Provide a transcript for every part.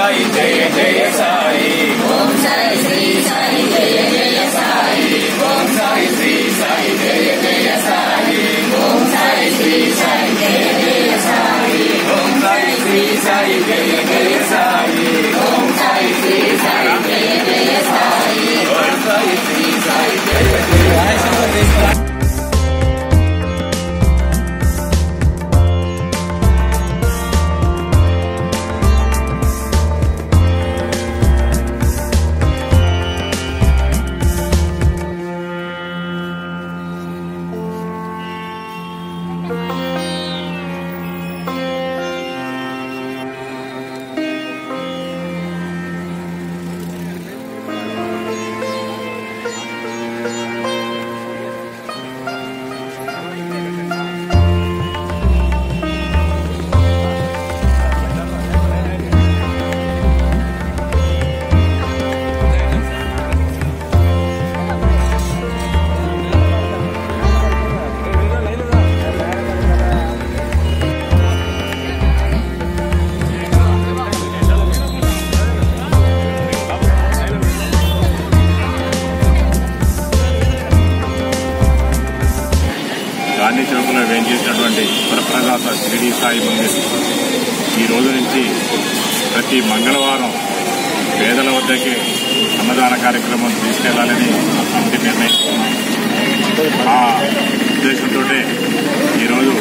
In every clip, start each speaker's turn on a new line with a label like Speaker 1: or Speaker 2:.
Speaker 1: Sai, Jay, Jay, Sai. Om Sai, Sri Sai, Jay, Jay, Sai. Om Sai, Sri Sai, Jay, Jay, Sai. Om Sai, Sri Sai, Jay, Jay, Sai. Om Sai, Sri Sai, Jay, Jay, Sai.
Speaker 2: మందిరంలో వేయించేసినటువంటి వరప్రదాత షిరిడి సాయి మందిర్. ఈ రోజు నుంచి ప్రతి మంగళవారం పేదల వద్దకి అన్నదాన కార్యక్రమం తీసుకెళ్ళాలని ఆ కమిటీ నిర్ణయించుకున్నాం. ఆ ఉద్దేశంతో ఈరోజు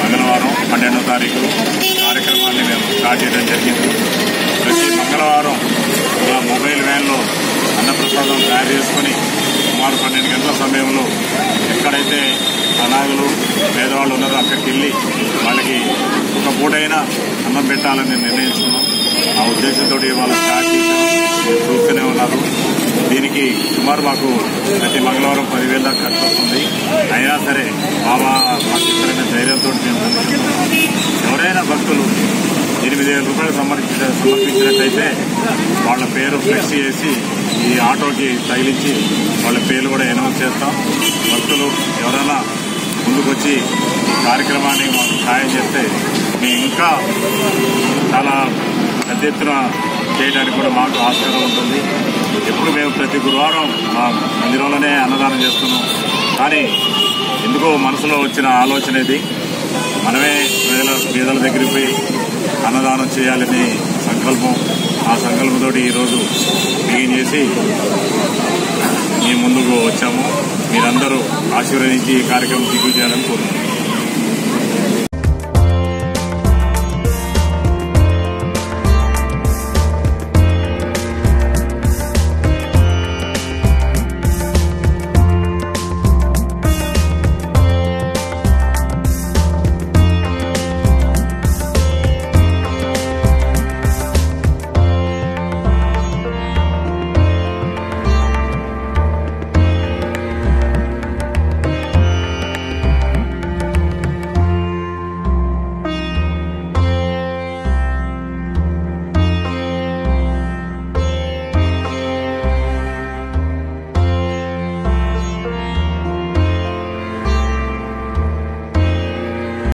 Speaker 2: మంగళవారం పన్నెండో తారీఖు కార్యక్రమాన్ని మేము స్టార్ట్ చేయడం జరిగింది. ప్రతి మంగళవారం మా మొబైల్ వ్యాన్లో అన్నప్రసాదం తయారు చేసుకొని సుమారు పన్నెండు గంటల సమయంలో ఎక్కడైతే అనాథులు పేదవాళ్ళు ఉన్నారో అక్కడికి వెళ్ళి వాళ్ళకి ఒక పూటైనా అన్నం పెట్టాలని నిర్ణయించుకున్నాం. ఆ ఉద్దేశంతో ఇవాళ స్టార్ట్ చేశాం చూస్తూనే ఉన్నారు. దీనికి సుమారు మాకు ప్రతి మంగళవారం పదివేల దాకా ఖర్చు వస్తుంది. అయినా సరే బాబా మాకు ఇక్కడైన ధైర్యంతో మేము ఎవరైనా భక్తులు ఎనిమిది వేల రూపాయలు సమర్పించ సమర్పించినట్లయితే వాళ్ళ పేరు ఫ్లెక్స్ చేసి ఈ ఆటోకి తగిలించి వాళ్ళ పేర్లు కూడా అనౌన్స్ చేస్తాం. భక్తులు ఎవరైనా ముందుకొచ్చి కార్యక్రమాన్ని మాకు సహాయం చేస్తే మేము ఇంకా చాలా పెద్ద ఎత్తున చేయడానికి కూడా మాకు ఆస్కారం ఉంటుంది. ఎప్పుడు మేము ప్రతి గురువారం మా మందిరంలోనే అన్నదానం చేస్తున్నాం. కానీ ఎందుకో మనసులో వచ్చిన ఆలోచన ఇది. మనమే ప్రజల పేదల దగ్గరికి పోయి అన్నదానం చేయాలని సంకల్పం ఆ సంకల్పంతో ఈరోజు బిగిన్ చేసి మేము ముందుకు వచ్చాము. మీరందరూ ఆశీర్వదించి ఈ కార్యక్రమం దిగ్గు చేయాలని కోరుతున్నాను